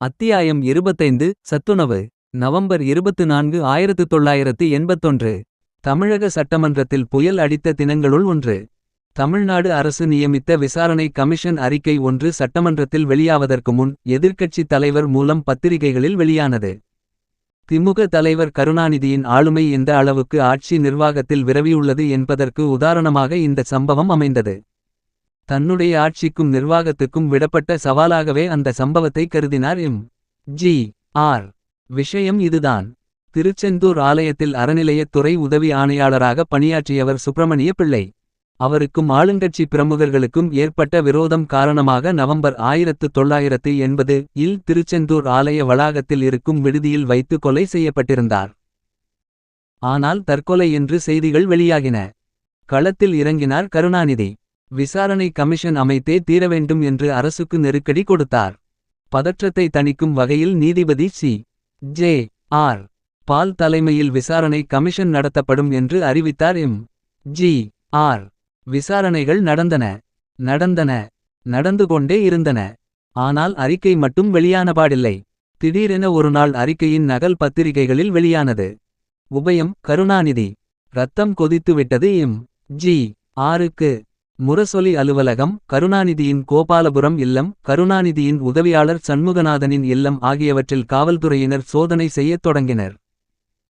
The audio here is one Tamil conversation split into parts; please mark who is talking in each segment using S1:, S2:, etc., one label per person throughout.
S1: அத்தியாயம் இருபத்தைந்து சத்துணவு. நவம்பர் இருபத்து நான்கு ஆயிரத்து தொள்ளாயிரத்து எண்பத்தொன்று. தமிழக சட்டமன்றத்தில் புயல் அடித்த தினங்களுள் ஒன்று. தமிழ்நாடு அரசு நியமித்த விசாரணை கமிஷன் அறிக்கை ஒன்று சட்டமன்றத்தில் வெளியாவதற்கு முன் எதிர்க்கட்சித் தலைவர் மூலம் பத்திரிகைகளில் வெளியானது. திமுக தலைவர் கருணாநிதியின் ஆளுமை எந்த அளவுக்கு ஆட்சி நிர்வாகத்தில் விரவியுள்ளது என்பதற்கு உதாரணமாக இந்த சம்பவம் அமைந்தது. தன்னுடைய ஆட்சிக்கும் நிர்வாகத்துக்கும் விடப்பட்ட சவாலாகவே அந்த சம்பவத்தை கருதினார் எம். ஜி. ஆர். விஷயம் இதுதான். திருச்செந்தூர் ஆலயத்தில் அறநிலையத்துறை உதவி ஆணையாளராக பணியாற்றியவர் சுப்பிரமணிய பிள்ளை. அவருக்கும் ஆளுங்கட்சி பிரமுகர்களுக்கும் ஏற்பட்ட விரோதம் காரணமாக நவம்பர் ஆயிரத்து தொள்ளாயிரத்து எண்பது இல் திருச்செந்தூர் ஆலய வளாகத்தில் இருக்கும் விடுதியில் வைத்து கொலை செய்யப்பட்டிருந்தார். ஆனால் தற்கொலை என்று செய்திகள் வெளியாகின. களத்தில் இறங்கினார் கருணாநிதி. விசாரணை கமிஷன் அமைத்தே தீரவேண்டும் என்று அரசுக்கு நெருக்கடி கொடுத்தார். பதற்றத்தை தணிக்கும் வகையில் நீதிபதி சி. ஜே. ஆர். பால் தலைமையில் விசாரணை கமிஷன் நடத்தப்படும் என்று அறிவித்தார். எம். ஜி. ஆர். விசாரணைகள் நடந்தன. நடந்தன. நடந்து கொண்டே இருந்தன. ஆனால் அறிக்கை மட்டும் வெளியானபாடில்லை திடீரென ஒருநாள் அறிக்கையின் நகல் பத்திரிகைகளில் வெளியானது. உபயம் கருணாநிதி. ரத்தம் கொதித்துவிட்டது. எம். ஜி. ஆருக்கு முரசொலி அலுவலகம் கருணாநிதியின் கோபாலபுரம் இல்லம் கருணாநிதியின் உதவியாளர் சண்முகநாதனின் இல்லம் ஆகியவற்றில் காவல்துறையினர் சோதனை செய்யத் தொடங்கினர்.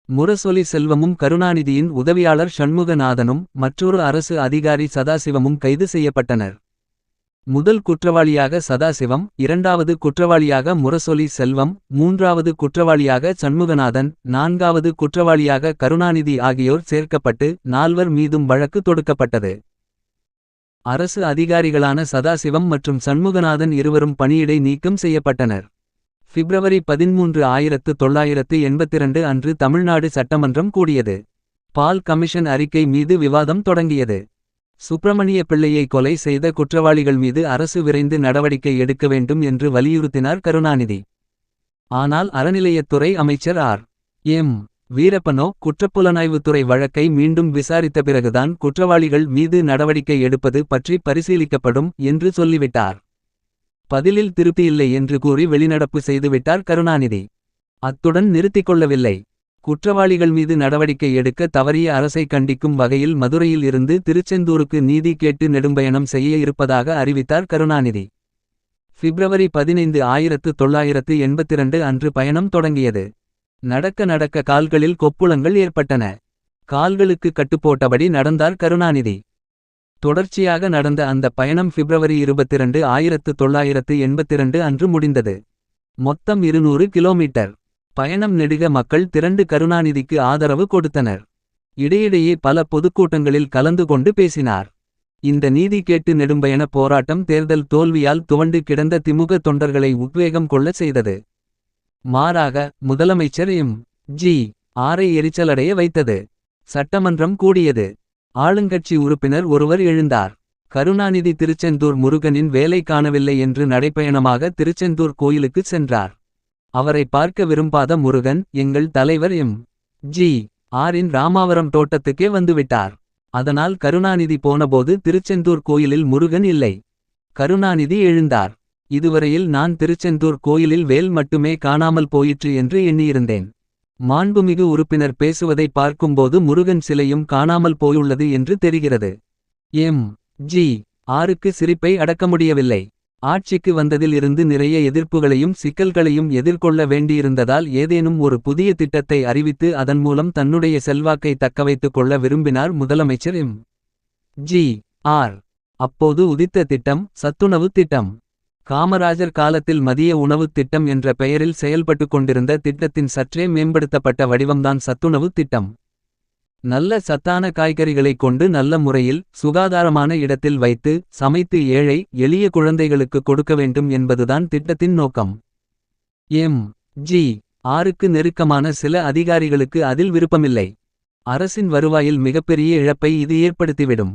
S1: முரசொலி செல்வமும் கருணாநிதியின் உதவியாளர் சண்முகநாதனும் மற்றொரு அரசு அதிகாரி சதாசிவமும் கைது செய்யப்பட்டனர். முதல் குற்றவாளியாக சதாசிவம் இரண்டாவது குற்றவாளியாக முரசொலி செல்வம் மூன்றாவது குற்றவாளியாக சண்முகநாதன் நான்காவது குற்றவாளியாக கருணாநிதி ஆகியோர் சேர்க்கப்பட்டு நால்வர் மீதும் வழக்கு தொடுக்கப்பட்டது. அரசு அதிகாரிகளான சதாசிவம் மற்றும் சண்முகநாதன் இருவரும் பணியிடை நீக்கம் செய்யப்பட்டனர். பிப்ரவரி பதிமூன்று ஆயிரத்து தொள்ளாயிரத்து எண்பத்திரண்டு அன்று தமிழ்நாடு சட்டமன்றம் கூடியது. பால் கமிஷன் அறிக்கை மீது விவாதம் தொடங்கியது. சுப்பிரமணிய பிள்ளையை கொலை செய்த குற்றவாளிகள் மீது அரசு விரைந்து நடவடிக்கை எடுக்க வேண்டும் என்று வலியுறுத்தினார் கருணாநிதி. ஆனால் அறநிலையத்துறை அமைச்சர் ஆர். எம். வீரப்பனோ குற்றப்புலனாய்வுத்துறை வழக்கை மீண்டும் விசாரித்த பிறகுதான் குற்றவாளிகள் மீது நடவடிக்கை எடுப்பது பற்றி பரிசீலிக்கப்படும் என்று சொல்லிவிட்டார். பதிலில் திருப்தியில்லை என்று கூறி வெளிநடப்பு செய்துவிட்டார் கருணாநிதி. அத்துடன் நிறுத்திக் கொள்ளவில்லை. குற்றவாளிகள் மீது நடவடிக்கை எடுக்க தவறிய அரசை கண்டிக்கும் வகையில் மதுரையில் இருந்து திருச்செந்தூருக்கு நீதி கேட்டு நெடும்பயணம் செய்ய இருப்பதாக அறிவித்தார் கருணாநிதி. பிப்ரவரி பதினைந்து ஆயிரத்து தொள்ளாயிரத்து எண்பத்திரண்டு அன்று பயணம் தொடங்கியது. நடக்க நடக்க கால்களில் கொப்புளங்கள் ஏற்பட்டன. கால்களுக்கு கட்டுப்போட்டபடி நடந்தார் கருணாநிதி. தொடர்ச்சியாக நடந்த அந்த பயணம் பிப்ரவரி இருபத்திரண்டு ஆயிரத்து தொள்ளாயிரத்து எண்பத்திரண்டு அன்று முடிந்தது. மொத்தம் இருநூறு கிலோமீட்டர். பயணம் நெடுக மக்கள் திரண்டு கருணாநிதிக்கு ஆதரவு கொடுத்தனர். இடையிடையே பல பொதுக்கூட்டங்களில் கலந்து கொண்டு பேசினார். இந்த நீதி கேட்டு நெடும்பயண போராட்டம் தேர்தல் தோல்வியால் துவண்டு கிடந்த திமுக தொண்டர்களை உத்வேகம் கொள்ளச் செய்தது. மாறாக முதலமைச்சர் எம் ஜி. ஆரை எரிச்சலடைய வைத்தது. சட்டமன்றம் கூடியது. ஆளுங்கட்சி உறுப்பினர் ஒருவர் எழுந்தார். கருணாநிதி திருச்செந்தூர் முருகனின் வேலை காணவில்லை என்று நடைப்பயணமாக திருச்செந்தூர் கோயிலுக்குச் சென்றார். அவரை பார்க்க விரும்பாத முருகன் எங்கள் தலைவர் எம். ஜி. ஆரின் ராமாவரம் தோட்டத்துக்கே வந்துவிட்டார். அதனால் கருணாநிதி போனபோது திருச்செந்தூர் கோயிலில் முருகன் இல்லை. கருணாநிதி எழுந்தார். இதுவரையில் நான் திருச்செந்தூர் கோயிலில் வேல் மட்டுமே காணாமல் போயிற்று என்று எண்ணியிருந்தேன். மாண்புமிகு உறுப்பினர் பேசுவதை பார்க்கும்போது முருகன் சிலையும் காணாமல் போயுள்ளது என்று தெரிகிறது. எம். ஜி. ஆருக்கு சிரிப்பை அடக்க முடியவில்லை. ஆட்சிக்கு வந்ததில் இருந்து நிறைய எதிர்ப்புகளையும் சிக்கல்களையும் எதிர்கொள்ள வேண்டியிருந்ததால் ஏதேனும் ஒரு புதிய திட்டத்தை அறிவித்து அதன் மூலம் தன்னுடைய செல்வாக்கை தக்கவைத்துக் கொள்ள விரும்பினார் முதலமைச்சர் எம். ஜி. ஆர். அப்போது உதித்த திட்டம் சத்துணவு திட்டம். காமராஜர் காலத்தில் மதிய உணவுத் திட்டம் என்ற பெயரில் செயல்பட்டு கொண்டிருந்த திட்டத்தின் சற்றே மேம்படுத்தப்பட்ட வடிவம்தான் சத்துணவு திட்டம். நல்ல சத்தான காய்கறிகளைக் கொண்டு நல்ல முறையில் சுகாதாரமான இடத்தில் வைத்து சமைத்து ஏழை எளிய குழந்தைகளுக்கு கொடுக்க வேண்டும் என்பதுதான் திட்டத்தின் நோக்கம். எம். ஜி. ஆறுக்கு நெருக்கமான சில அதிகாரிகளுக்கு அதில் விருப்பமில்லை. அரசின் வருவாயில் மிகப்பெரிய இழப்பை இது ஏற்படுத்திவிடும்.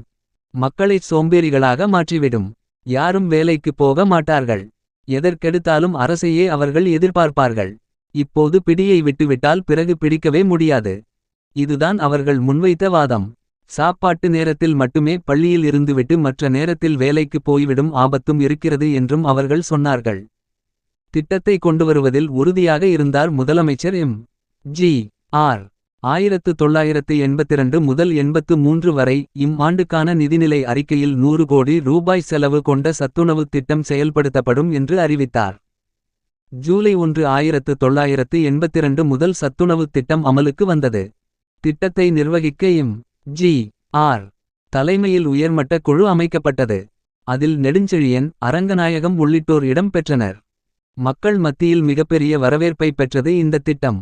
S1: மக்களைச் சோம்பேறிகளாக மாற்றிவிடும். யாரும் வேலைக்கு போக மாட்டார்கள் எதற்கெடுத்தாலும் அரசையே அவர்கள் எதிர்பார்ப்பார்கள் இப்போது பிடியை விட்டுவிட்டால் பிறகு பிடிக்கவே முடியாது இதுதான் அவர்கள் முன்வைத்த வாதம் சாப்பாட்டு நேரத்தில் மட்டுமே பள்ளியில் இருந்துவிட்டு மற்ற நேரத்தில் வேலைக்கு போய்விடும் ஆபத்தும் இருக்கிறது என்றும் அவர்கள் சொன்னார்கள் திட்டத்தை கொண்டுவருவதில் உறுதியாக இருந்தார் முதலமைச்சர் எம். ஜி. ஆர். ஆயிரத்து தொள்ளாயிரத்து எண்பத்திரண்டு முதல் எண்பத்து மூன்று வரை இம் ஆண்டுக்கான நிதிநிலை அறிக்கையில் நூறு கோடி ரூபாய் செலவு கொண்ட சத்துணவுத் திட்டம் செயல்படுத்தப்படும் என்று அறிவித்தார். ஜூலை ஒன்று ஆயிரத்து தொள்ளாயிரத்து எண்பத்திரண்டு முதல் சத்துணவுத் திட்டம் அமலுக்கு வந்தது. திட்டத்தை நிர்வகிக்க இம் ஜி. ஆர். தலைமையில் உயர்மட்ட குழு அமைக்கப்பட்டது. அதில் நெடுஞ்செழியன் அரங்கநாயகம் உள்ளிட்டோர் இடம் பெற்றனர். மக்கள் மத்தியில் மிகப்பெரிய வரவேற்பை பெற்றது இந்த திட்டம்.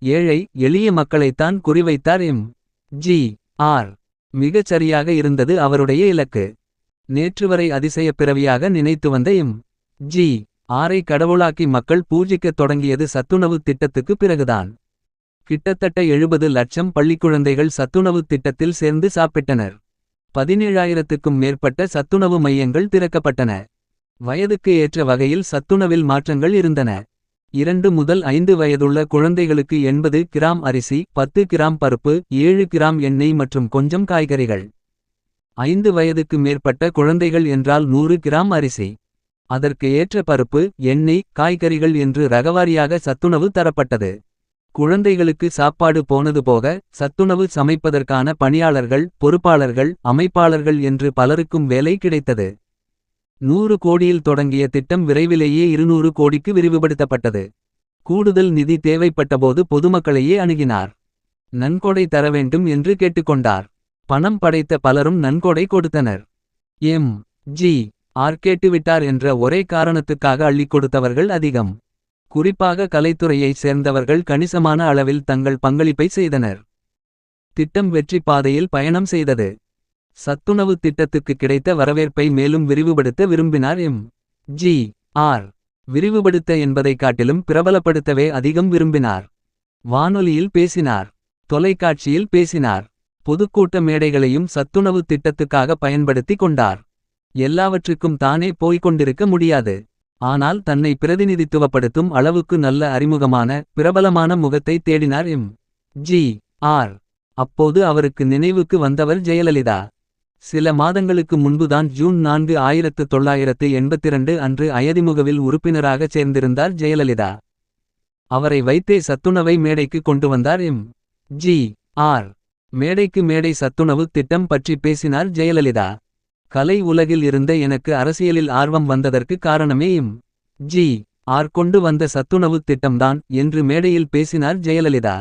S1: ஏழை எளிய மக்களைத்தான் குறிவைத்தார் எம். ஜி. ஆர். மிகச் சரியாக இருந்தது அவருடைய இலக்கு. நேற்றுவரை அதிசயப் பிறவியாக நினைத்து வந்த எம். ஜி. ஆரை கடவுளாக்கி மக்கள் பூஜிக்கத் தொடங்கியது சத்துணவுத் திட்டத்துக்கு பிறகுதான். கிட்டத்தட்ட எழுபது லட்சம் பள்ளிக்குழந்தைகள் சத்துணவுத் திட்டத்தில் சேர்ந்து சாப்பிட்டனர். பதினேழாயிரத்துக்கும் மேற்பட்ட சத்துணவு மையங்கள் திறக்கப்பட்டன. வயதுக்கு ஏற்ற வகையில் சத்துணவில் மாற்றங்கள் இருந்தன. இரண்டு முதல் ஐந்து வயதுள்ள குழந்தைகளுக்கு எண்பது கிராம் அரிசி பத்து கிராம் பருப்பு ஏழு கிராம் எண்ணெய் மற்றும் கொஞ்சம் காய்கறிகள். ஐந்து வயதுக்கு மேற்பட்ட குழந்தைகள் என்றால் நூறு கிராம் அரிசி. அதற்கு ஏற்ற பருப்பு எண்ணெய் காய்கறிகள் என்று ரகவாரியாக சத்துணவு தரப்பட்டது. குழந்தைகளுக்கு சாப்பாடு போனது போக சத்துணவு சமைப்பதற்கான பணியாளர்கள் பொறுப்பாளர்கள் அமைப்பாளர்கள் என்று பலருக்கும் வேலை கிடைத்தது. நூறு கோடியில் தொடங்கிய திட்டம் விரைவிலேயே இருநூறு கோடிக்கு விரிவுபடுத்தப்பட்டது. கூடுதல் நிதி தேவைப்பட்டபோது பொதுமக்களையே அணுகினார். நன்கொடை தர வேண்டும் என்று கேட்டுக்கொண்டார். பணம் படைத்த பலரும் நன்கொடை கொடுத்தனர். எம். ஜி. ஆர் கேட்டுவிட்டார் என்ற ஒரே காரணத்துக்காக அள்ளிக் கொடுத்தவர்கள் அதிகம். குறிப்பாக கலைத்துறையைச் சேர்ந்தவர்கள் கணிசமான அளவில் தங்கள் பங்களிப்பை செய்தனர். திட்டம் வெற்றி பாதையில் பயணம் செய்தது. சத்துணவு திட்டத்துக்கு கிடைத்த வரவேற்பை மேலும் விரிவுபடுத்த விரும்பினார் எம். ஜி. ஆர். விரிவுபடுத்த என்பதைக் காட்டிலும் பிரபலப்படுத்தவே அதிகம் விரும்பினார். வானொலியில் பேசினார். தொலைக்காட்சியில் பேசினார். பொதுக்கூட்ட மேடைகளையும் சத்துணவு திட்டத்துக்காக பயன்படுத்தி கொண்டார். எல்லாவற்றுக்கும் தானே போய்க் கொண்டிருக்க முடியாது. ஆனால் தன்னை பிரதிநிதித்துவப்படுத்தும் அளவுக்கு நல்ல அறிமுகமான பிரபலமான முகத்தை தேடினார் எம். ஜி. ஆர். அப்போது அவருக்கு நினைவுக்கு வந்தவர் ஜெயலலிதா. சில மாதங்களுக்கு முன்புதான் ஜூன் நான்கு ஆயிரத்து தொள்ளாயிரத்து எண்பத்திரண்டு அன்று அயதிமுகவில் உறுப்பினராகச் சேர்ந்திருந்தார் ஜெயலலிதா. அவரை வைத்தே சத்துணவை மேடைக்கு கொண்டு வந்தார் எம். ஜி. ஆர். மேடைக்கு மேடை சத்துணவு திட்டம் பற்றி பேசினார் ஜெயலலிதா. கலை உலகில் இருந்த எனக்கு அரசியலில் ஆர்வம் வந்ததற்கு காரணமே எம். ஜி. ஆர் கொண்டு வந்த சத்துணவுத் திட்டம்தான் என்று மேடையில் பேசினார் ஜெயலலிதா.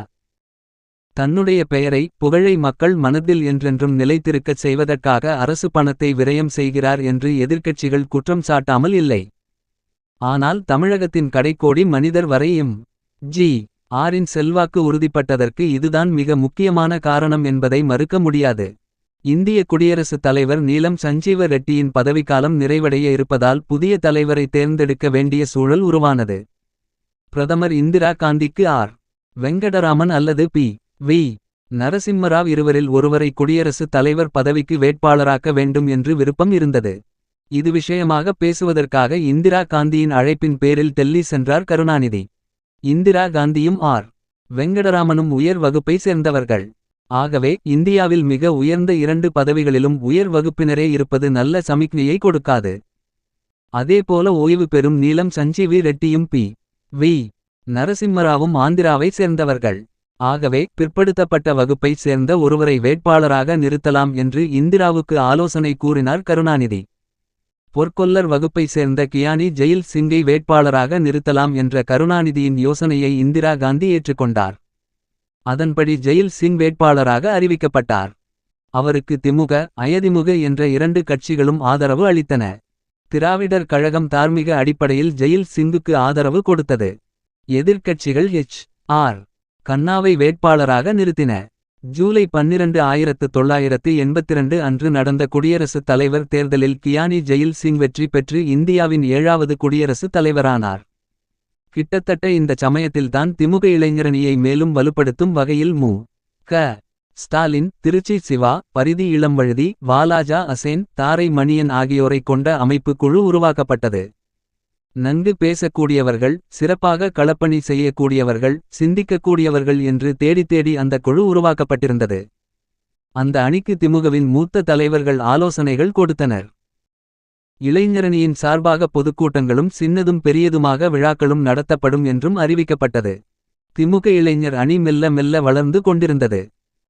S1: தன்னுடைய பெயரை புகழை மக்கள் மனதில் என்றென்றும் நிலைத்திருக்கச் செய்வதற்காக அரசு பணத்தை விரயம் செய்கிறார் என்று எதிர்க்கட்சிகள் குற்றம் சாட்டாமல் இல்லை. ஆனால் தமிழகத்தின் கடைக்கோடி மனிதர் வரையும் ஜி. ஆரின் செல்வாக்கு உறுதிப்பட்டதற்கு இதுதான் மிக முக்கியமான காரணம் என்பதை மறுக்க முடியாது. இந்திய குடியரசுத் தலைவர் நீலம் சஞ்சீவ ரெட்டியின் பதவிக்காலம் நிறைவடைய இருப்பதால் புதிய தலைவரை தேர்ந்தெடுக்க வேண்டிய சூழல் உருவானது. பிரதமர் இந்திரா காந்திக்கு ஆர். வெங்கடராமன் அல்லது பி. வி. நரசிம்மராவ் இருவரில் ஒருவரை குடியரசுத் தலைவர் பதவிக்கு வேட்பாளராக்க வேண்டும் என்று விருப்பம் இருந்தது. இது விஷயமாக பேசுவதற்காக இந்திரா காந்தியின் அழைப்பின் பேரில் டெல்லி சென்றார் கருணாநிதி. இந்திரா காந்தியும் ஆர். வெங்கடராமனும் உயர் வகுப்பை சேர்ந்தவர்கள். ஆகவே இந்தியாவில் மிக உயர்ந்த இரண்டு பதவிகளிலும் உயர் வகுப்பினரே இருப்பது நல்ல சமிக்ஞையை கொடுக்காது. அதேபோல ஓய்வு பெறும் நீலம் சஞ்சீவி ரெட்டியும் பி. வி. நரசிம்மராவும் ஆந்திராவை சேர்ந்தவர்கள். ஆகவே பிற்படுத்தப்பட்ட வகுப்பை சேர்ந்த ஒருவரை வேட்பாளராக நிறுத்தலாம் என்று இந்திராவுக்கு ஆலோசனை கூறினார் கருணாநிதி. பொற்கொல்லர் வகுப்பை சேர்ந்த கியானி ஜெயில் சிங்கை வேட்பாளராக நிறுத்தலாம் என்ற கருணாநிதியின் யோசனையை இந்திரா காந்தி ஏற்றுக்கொண்டார். அதன்படி ஜெயில் சிங் வேட்பாளராக அறிவிக்கப்பட்டார். அவருக்கு திமுக அயதிமுக என்ற இரண்டு கட்சிகளும் ஆதரவு அளித்தன. திராவிடர் கழகம் தார்மீக அடிப்படையில் ஜெயில் சிங்குக்கு ஆதரவு கொடுத்தது. எதிர்க்கட்சிகள் எச். ஆர். கண்ணாவை வேட்பாளராக நிறுத்தின. ஜூலை பன்னிரண்டு ஆயிரத்து தொள்ளாயிரத்து எண்பத்திரண்டு அன்று நடந்த குடியரசுத் தலைவர் தேர்தலில் கியானி ஜெயில் சிங் வெற்றி பெற்று இந்தியாவின் ஏழாவது குடியரசுத் தலைவரானார். கிட்டத்தட்ட இந்த சமயத்தில்தான் திமுக இளைஞரணியை மேலும் வலுப்படுத்தும் வகையில் மு. க. ஸ்டாலின் திருச்சி சிவா பரிதி இளம்வழுதி வாலாஜா அசேன் தாரை மணியன் ஆகியோரைக் கொண்ட அமைப்பு குழு உருவாக்கப்பட்டது. நன்கு பேசக்கூடியவர்கள் சிறப்பாக களப்பணி செய்யக்கூடியவர்கள் சிந்திக்கக்கூடியவர்கள் என்று தேடித் தேடி அந்த குழு உருவாக்கப்பட்டிருந்தது. அந்த அணிக்கு திமுகவின் மூத்த தலைவர்கள் ஆலோசனைகள் கொடுத்தனர். இளைஞரணியின் சார்பாக பொதுக்கூட்டங்களும் சின்னதும் பெரியதுமாக விழாக்களும் நடத்தப்படும் என்றும் அறிவிக்கப்பட்டது. திமுக இளைஞர் அணி மெல்ல மெல்ல வளர்ந்து கொண்டிருந்தது.